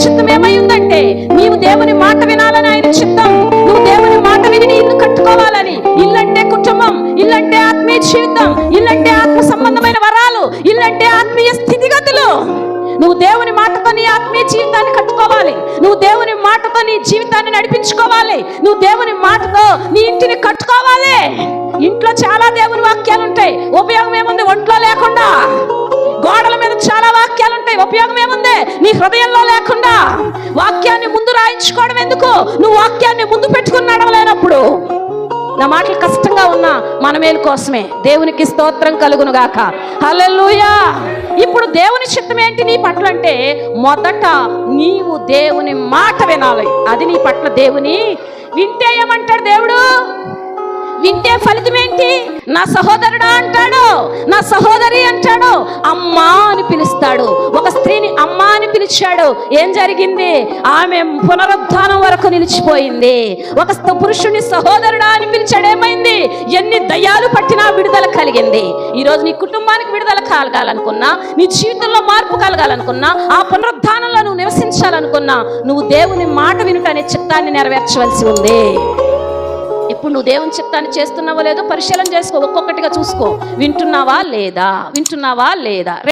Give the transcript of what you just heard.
చిత్తం ఏమై ఉందంటే నీవు దేవుని మాట వినాలని ఆయన చిత్తం. నువ్వు దేవుని మాట విని నీ ఇల్లు కట్టుకోవాలని. ఇల్లంటే కుటుంబం ఇల్లంటే ఆత్మీయ జీవితం ఇల్లంటే ఆత్మ సంబంధమైన వరాలు ఇల్లంటే ఆత్మీయ స్థితిగతులు. నువ్వు దేవుని మాటతో నీ ఆత్మీయ జీవితాన్ని కట్టుకోవాలి. నువ్వు దేవుని మాటతో నీ జీవితాన్ని నడిపించుకోవాలి. నువ్వు దేవుని మాటతో నీ ఇంటిని కట్టుకోవాలి. ఇంట్లో చాలా దేవుని వాక్యాలు ఉంటాయి. ఉపయోగం ఏముంది? ఒంట్లో లేకుండా నీ హృదయంలో లేకుండా వాక్యాన్ని ముందు రాయించుకోవడం ఎందుకు? నువ్వు వాక్యాన్ని ముందు పెట్టుకుని నడవలేనప్పుడు. నా మాటలు కష్టంగా ఉన్నా మన మేలు కోసమే. దేవునికి స్తోత్రం కలుగును గాక. హల్లెలూయా! ఇప్పుడు దేవుని చిత్తం ఏంటి నీ పట్ల అంటే మొదట నీవు దేవుని మాట వినాలి. అది నీ పట్ల దేవుని వింటే ఏమంటాడు దేవుడు? వింటే ఫలితం ఏంటి నా సహోదరుడా అంటాడు. నా సహోదరి అంటాడు. అమ్మా! అని పిలుస్తాడు. ఒక స్త్రీని అమ్మ అని పిలిచాడు. ఏం జరిగింది? ఆమె పునరుద్ధానం వరకు నిలిచిపోయింది. ఒక పురుషుని సహోదరుడా అని పిలిచాడు. ఏమైంది? ఎన్ని దయ్యాలు పట్టినా విడుదల కలిగింది. ఈ రోజు నీ కుటుంబానికి విడుదల కలగాలనుకున్నా నీ జీవితంలో మార్పు కలగాలనుకున్నా ఆ పునరుద్ధానంలో నువ్వు నివసించాలనుకున్నా నువ్వు దేవుని మాట వినుట అనే చిత్తాన్ని నెరవేర్చవలసి ఉంది. ఇప్పుడు నువ్వు దేవుని చిత్తాన్ని చేస్తున్నావో లేదో పరిశీలన చేసుకో. ఒక్కొక్కటిగా చూసుకో. వింటున్నావా లేదా? వింటున్నావా లేదా?